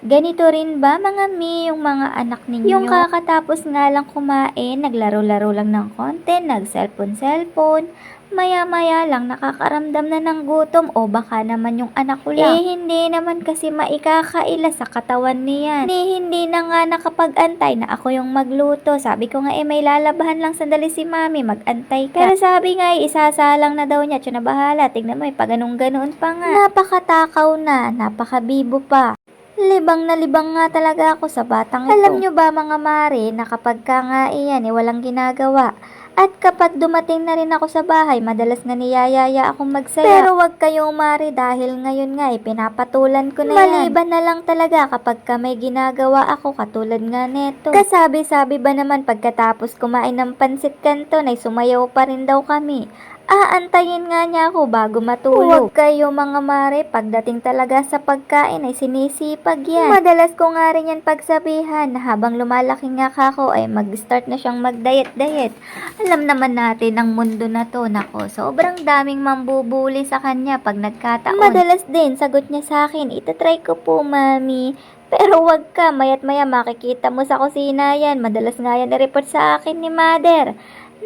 Ganito rin ba mga mi yung mga anak ninyo? Yung kakatapos nga lang kumain, naglaro-laro lang ng konti, nag-cellphone-cellphone, maya-maya lang nakakaramdam na ng gutom o baka naman yung anak ko lang. Eh hindi naman kasi maikakaila sa katawan niyan. Ni hindi na nga nakapag-antay na ako yung magluto. Sabi ko nga eh may lalabahan lang sandali si mami, mag-antay ka. Pero sabi nga eh isasalang na daw niya, tiyo na bahala, tignan mo eh, pag ganun-ganun pa nga. Napakatakaw na, napakabibo pa. Libang na libang nga talaga ako sa batang ito. Alam nyo ba mga mare na kapag ka nga iyan eh walang ginagawa. At kapag dumating na rin ako sa bahay, madalas nga niyayaya akong magsaya. Pero wag kayong mare dahil ngayon nga eh pinapatulan ko na yan. Maliban na lang talaga kapag ka may ginagawa ako katulad nga neto. Kasabi-sabi ba naman pagkatapos kumain ng pansit kanton ay sumayaw pa rin daw kami. Aantayin nga niya ako bago matulog. Huwag kayo mga mare, pagdating talaga sa pagkain ay sinisipag yan. Madalas ko nga rin yan pagsabihan na habang lumalaki nga kako ay mag-start na siyang mag-diet-diet. Alam naman natin ang mundo na to, nako. Sobrang daming mambubuli sa kanya pag nagkataon. Madalas din, sagot niya sa akin, itatry ko po, mami. Pero wag ka, mayat maya makikita mo sa kusina yan. Madalas nga yan i-report sa akin ni mother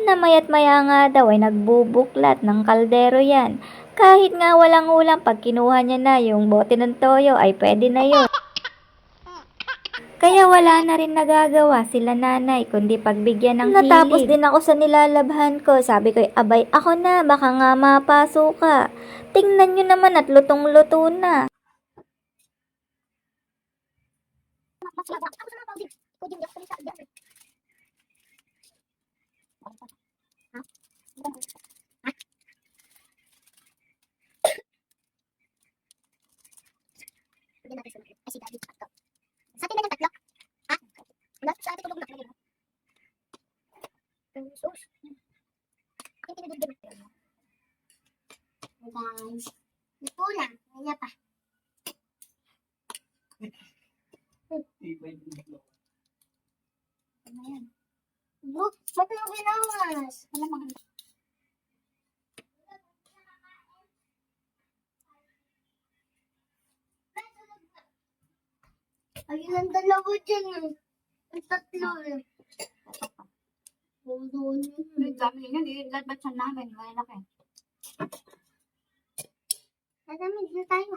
na mayat maya nga daw ay nagbubuklat ng kaldero yan. Kahit nga walang ulam, pag kinuha niya na yung bote ng toyo ay pwede na yun. Kaya wala na rin nagagawa sila nanay, kundi pagbigyan ng Natapos din ako sa nilalabhan ko. Sabi ko, abay, ako na, baka nga mapaso ka. Tingnan nyo naman at lutong-luto na. Sa atin na yung tatlo. Ha? Wala, sa atin tulog na. Lagyan mo. Sus. Akin tinudugin. Guys. Ito lang. Wala pa. Ano yan? Look, ba't mo ginawas? Wala mo. Ayun ang dalawa dyan eh. Ang tatlo eh. Doon Ang dami yun, ilalbat siya namin, malaki. Nadamig na tayo.